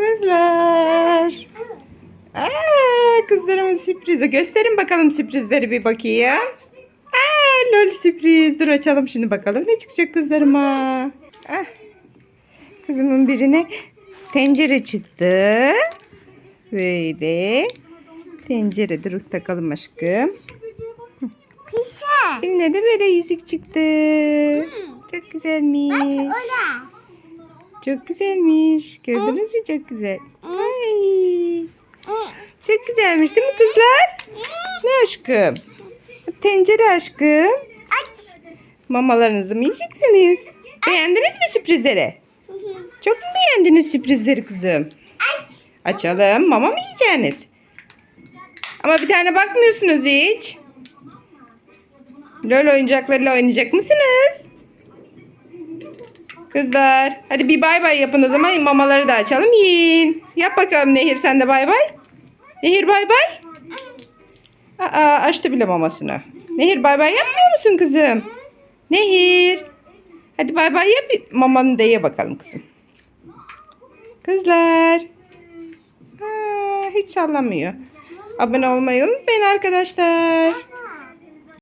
Kızlar. Aa, kızlarımın sürprizi. Gösterin bakalım sürprizleri bir bakayım. Aa, lol sürpriz. Dur açalım şimdi bakalım ne çıkacak kızlarıma. Ah. Kızımın birine tencere çıktı. Böyle. Tencere dur takalım aşkım. Birine de böyle yüzük çıktı. Çok güzelmiş. Ola. Çok güzelmiş. Gördünüz mü? Çok güzel. Ay. Çok güzelmiş değil mi kızlar? Ne aşkım? Tencere aşkım. Aç. Mamalarınızı mı yiyeceksiniz? Beğendiniz mi sürprizleri? Çok mu beğendiniz sürprizleri kızım? Aç. Açalım. Mama mı yiyeceksiniz? Ama bir tane bakmıyorsunuz hiç. LOL oyuncaklarıyla oynayacak mısınız? Kızlar. Hadi bir bay bay yapın o zaman. Mamaları da açalım. Yiyin. Yap bakalım Nehir sen de bay bay. Nehir bay bay. Aa açtı bile mamasını. Nehir bay bay yapmıyor musun kızım? Nehir. Hadi bay bay yap. Mamanı da ye bakalım kızım. Kızlar. Aa, hiç sallamıyor. Abone olmayı unutmayın arkadaşlar.